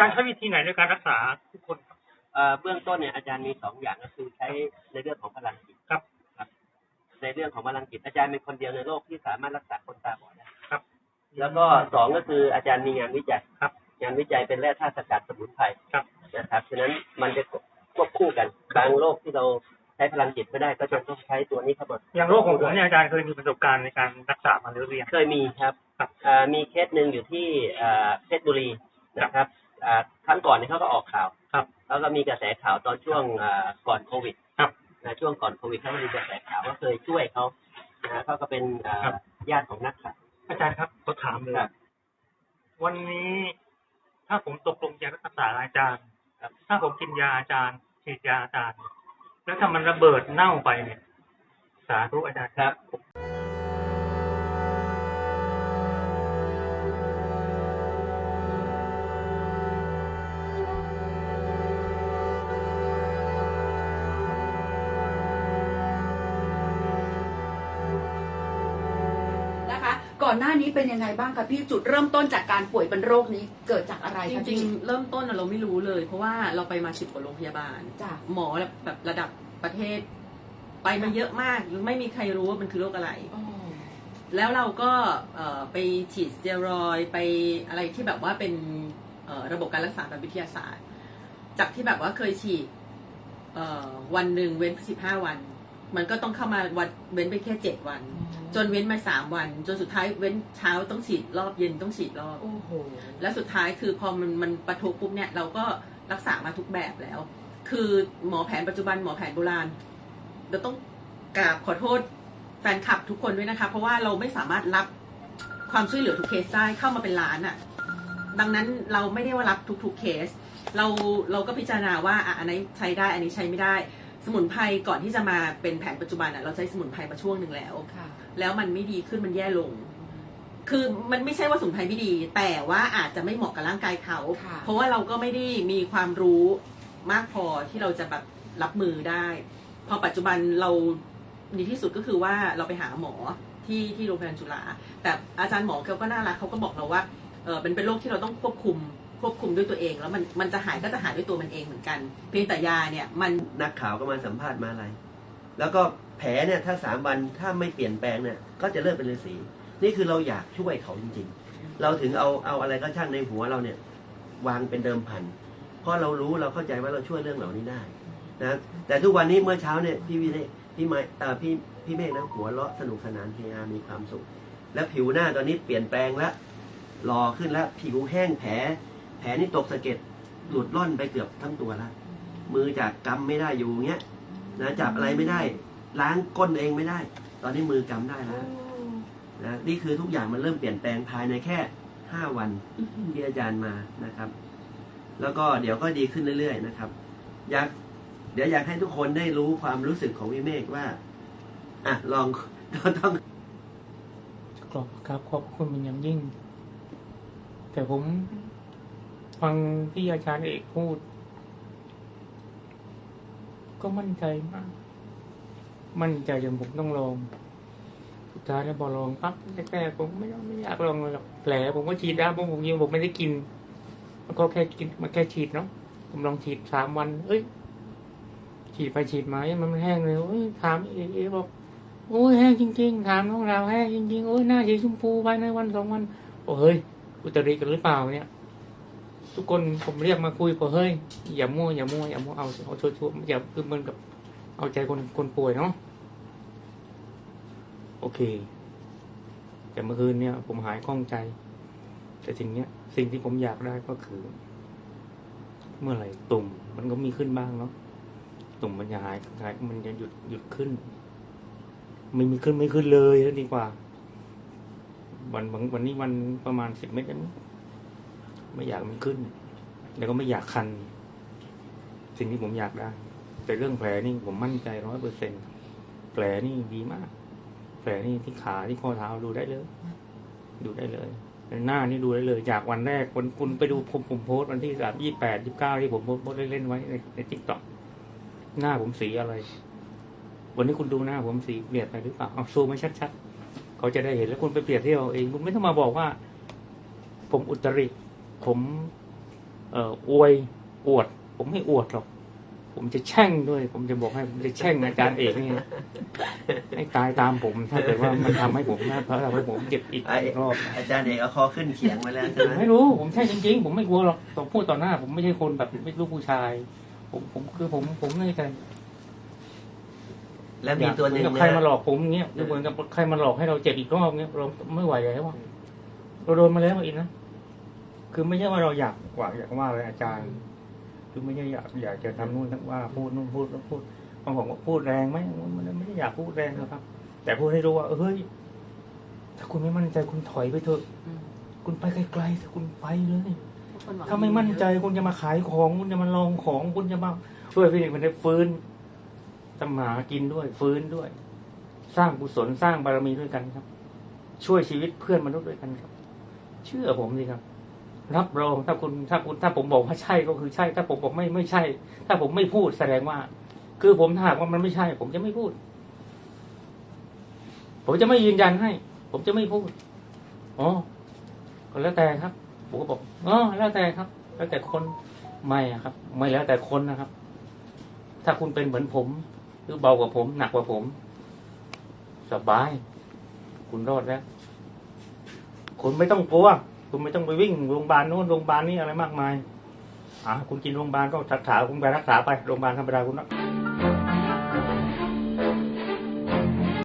จารย์ใช้วิธีไหนในการรักษาทุกคนครับเอ่อเบื้องต้นเนี่ยอาจารย์มีสองอย่างก็คือใช้ในเรื่องของพลังจิตครับครับในเรื่องของพลังจิตอาจารย์เป็นคนเดียวในโลกที่สามารถรักษาคนตาบอดได้ครับ แล้วก็สองก็คืออาจารย์มีงานวิจัยครับ งานวิจัยเป็นแร่ธาตุสกัดสมุนไพรครับนะครับฉะนั้นมันจะควบคู่กันบางโรคที่เราใช้พลังจิตไม่ได้ก็จะต้องใช้ตัวนี้เข้ามาอย่างโรคของผมเนี่ยอาจารย์เคยมีประสบการณ์ในการรักษามาหรือยังเคยมีครับครับเอ่อมีเคสหนึ่งอยู่ที่เอ่อเพชรบุรีนะครับอ่า ครั้งก่อนเนี่ยเขาก็ออกข่าวครับแล้วก็มีกระแสข่าวตอนช่วงอ่าก่อนโควิดครับนะช่วงก่อนโควิดเขาก็มีกระแสข่าวว่าเคยช่วยเขานะเขาก็เป็นอ่าครับญาติของนักข่าวอาจารย์ครับขอถามเลยครับวันนี้ถ้าผมตกลงจะรักษาอาจารย์ครับถ้าผมกินยาอาจารย์ฉีดยาอาจารย์ แล้วถ้ามันระเบิดเน่าไปเนี่ย สาธุอาจารย์ครับ อนหน้านี้เป็นยังไงบ้างคะพี่จุดเริ่มต้นจากการป่วยเป็นโรคนี้เกิดจากอะไรจคะริงพี่ๆ เริ่มต้นอะเราไม่รู้เลย เพราะว่าเราไปมาสิบกว่าโรงพยาบาล จ้ะ หมอแบบระดับประเทศ ไปมาเยอะมากไม่มีใครรู้ว่ามันคือโรคอะไรอ๋อแล้วเราก็เอ่อไปฉีดสเตียรอยด์ไปอะไรที่แบบว่าเป็นเอ่อระบบการรักษาแบบวิทยาศาสตร์ จากที่แบบว่าเคยฉีดเอ่อวันหนึ่งเว้นสิบห้าวัน มันก็ต้องเข้ามาวันเว้นไปแค่เจ็ดวัน จนเว้นมาสามวัน จนสุดท้ายเว้นเช้าต้องฉีดรอบเย็นต้องฉีดรอบ โอ้โห แล้วสุดท้ายคือพอมันมันปะทุปุ๊บเนี่ยเราก็รักษามาทุกแบบแล้ว คือหมอแผนปัจจุบันหมอแผนโบราณเราต้องกราบขอโทษแฟนคลับทุกคนด้วยนะคะ เพราะว่าเราไม่สามารถรับความช่วยเหลือทุกเคสได้เข้ามาเป็นล้านอะ่ะ ดังนั้นเราไม่ได้ว่ารับทุกๆเคส เราเราก็พิจารณาว่าอะอันนี้ใช้ได้อันนี้ใช้ไม่ได้ สมุนไพรก่อนที่จะมาเป็นแผนปัจจุบันอะ่ะเราใช้สมุนไพรมาช่วงหนึ่งแล้ว ค่ะ แล้วมันไม่ดีขึ้นมันแย่ลง คือมันไม่ใช่ว่าสมุนไพรไม่ดี แต่ว่าอาจจะไม่เหมาะกับร่างกายเขา ค่ะ เพราะว่าเราก็ไม่ได้มีความรู้มากพอที่เราจะแบบรับมือได้ พอปัจจุบันเราดีที่สุดก็คือว่าเราไปหาหมอที่ที่โรงพยาบาลจุฬาแต่อาจารย์หมอเขาก็น่ารักเขาก็บอกเราว่าเออเป็นเป็นโรคที่เราต้องควบคุม ควบคุมด้วยตัวเอง แล้วมันมันจะหายก็จะหายด้วยตัวมันเองเหมือนกัน เพียงแต่ยาเนี่ยมันนักข่าวก็มาสัมภาษณ์มาอะไร แล้วก็แผลเนี่ยถ้าสามวันถ้าไม่เปลี่ยนแปลงเนี่ยก็จะเริ่มเป็นฤาษีนี่คือเราอยากช่วยเขาจริง ๆ เราถึงเอาเอาอะไรก็ช่างในหัวเราเนี่ยวางเป็นเดิมพันเพราะเรารู้เราเข้าใจว่าเราช่วยเรื่องเหล่านี้ได้นะแต่ทุกวันนี้เมื่อเช้าเนี่ยพี่วิเนยพี่ไมเอ่อพี่พี่เมฆนะหัวเราะสนุกสนานเฮฮามีความสุข แล้วผิวหน้าตอนนี้เปลี่ยนแปลงแล้วรอขึ้นแล้วผิวแห้งแผล แผลนี่ตกสะเก็ดหลุดล่อนไปเกือบทั้งตัวแล้วมือจากกำไม่ได้อยู่เงี้ยนะจับอะไรไม่ได้ ล้างก้นเองไม่ได้ ตอนนี้มือกำได้แล้วนะนี่คือทุกอย่างมันเริ่มเปลี่ยนแปลงภายในแค่ห้าวันที่อาจารย์มานะครับ แล้วก็เดี๋ยวก็ดีขึ้นเรื่อยๆนะครับ อยาก เดี๋ยวอยากให้ทุกคนได้รู้ความรู้สึกของพี่เมฆว่าอะลองต้องขอบครับขอบคุณเป็นอย่างยิ่ง แต่ผม ฟังที่อาจารย์เอกพูด ก็มั่นใจมาก มั่นใจจนผมต้องลองสุดท้ายแล้วพอลองปั๊บแรกๆผมไม่ไม่อยากลองเลยหรอกแผลผมก็ฉีดได้เพราะผมยิงผมไม่ได้กิน มันก็แค่กินมันแค่ฉีดเนาะผมลองฉีดสามวัน เอ้ย ฉีดไปฉีดมาเอ้ยมันแห้งเลยเอ้ยถามเอเอบอกโอ้ยแห้งจริง ๆ ถามน้องเราแห้งจริงๆโอ้ยหน้าสีชมพูภายในวันสองวันโอ้เฮ้ยอุตริกันหรือเปล่าเนี่ย ทุกคนผมเรียกมาคุยบอเฮ้ยอย่ามั่วอย่ามั่วอย่ามั่วเอาเอาชัวร์ๆอย่าคือเหมือนกับเอาใจคนคนป่วยเนาะโอเค แต่เมื่อคืนเนี่ย ผมหายข้องใจ แต่สิ่งเนี้ย สิ่งที่ผมอยากได้ก็คือ เมื่อไหร่ตุ่ม มันก็มีขึ้นบ้างเนาะตุ่มมันจะหายหายมันจะหยุดหยุดขึ้นไม่มีขึ้นไม่ขึ้นเลยดีกว่า วันวันวันนี้วันประมาณสิบเมตรนะ ไม่อยากมันขึ้น แล้วก็ไม่อยากคัน สิ่งที่ผมอยากได้ แต่เรื่องแผลนี่ผมมั่นใจร้อยเปอร์เซ็นแผลนี่ดีมาก แผลนี่ที่ขาที่ข้อเท้าดูได้เลย ดูได้เลยหน้านี่ดูได้เลย จากวันแรกวันคุณไปดูผมผมโพสต์วันที่สามยี่แปดยี่เก้าที่ผมโพสต์เล่นๆไว้ในในทิกตอกหน้าผมสีอะไร วันนี้คุณดูหน้าผมสีเปลี่ยนไปหรือเปล่าเอาซูมมาชัดๆเขาจะได้เห็นแล้วคุณไปเปรียบเทียบเอาเอง คุณไม่ต้องมาบอกว่า ผมอุตริ ผมเอ่ออวยอวด ผมไม่อวดหรอก ผมจะแช่งด้วย ผมจะบอกให้ผมจะแช่งอาจารย์เอกนี่ให้ตายตามผมถ้าเกิดว่ามันทำให้ผมนะเพราะทำให้ผมเจ็บอีกไอ้รอบอาจารย์เอกเอาคอขึ้นเขียงไว้แล้วใช่ไหมไม่รู้ ผมใช่จริงๆ ผมไม่กลัวหรอกต้องพูดต่อหน้า ผมไม่ใช่คนแบบไม่รู้ผู้ชาย ผมผมคือผมผมไม่ใช่แล้วมีตัวหนึ่งเหมือนกับนะใครมาหลอกผมเงี้ยหรือเหมือนกับใครมาหลอกให้เราเจ็บอีกรอบเงี้ยเราไม่ไหวแล้วอะเราโดนมาแล้วอีกนะ คือไม่ใช่ว่าเราอยากว่าอยากว่าอะไรอาจารย์คือไม่ใช่อยากอยากจะทำนู่นทำว่าพูดนู่นพูดแล้วพูดบางคนบอกพูดแรงไหมมันไม่ได้อยากพูดแรงนะครับ แต่พูดให้รู้ว่าเฮ้ยถ้าคุณไม่มั่นใจคุณถอยไปเถอะอืมคุณไปไกลๆคุณไปเลยทุกคนหวังถ้าไม่มั่นใจคุณจะมาขายของ คุณจะมาลองของคุณจะมาช่วยพี่มันได้ฟื้นทำหากินด้วย ฟื้นด้วย สร้างกุศลสร้างบารมีด้วยกันครับ ช่วยชีวิตเพื่อนมนุษย์ด้วยกันครับ เชื่อผมสิครับ รับรองถ้าคุณถ้าคุณถ้าผมบอกว่าใช่ก็คือใช่ ถ้าผมบอกไม่ไม่ใช่ ถ้าผมไม่พูดแสดงว่า คือผมถ้าหากว่ามันไม่ใช่ ผมจะไม่พูด ผมจะไม่ยืนยันให้ ผมจะไม่พูดอ๋อก็แล้วแต่ครับผมก็บอกอ๋อแล้วแต่ครับ แล้วแต่คนไม่ครับ ไม่แล้วแต่คนนะครับ ถ้าคุณเป็นเหมือนผม หรือเบากว่าผม หนักกว่าผม สบาย คุณรอดแล้วคุณไม่ต้องกลัว คุณไม่ต้องไปวิ่งโรงพยาบาลโน้นโรงพยาบาลนี้อะไรมากมายอะคุณกินโรงพยาบาลก็รักษาคุณไปรักษาไปโรงพยาบาลธรรมดาคุณนะ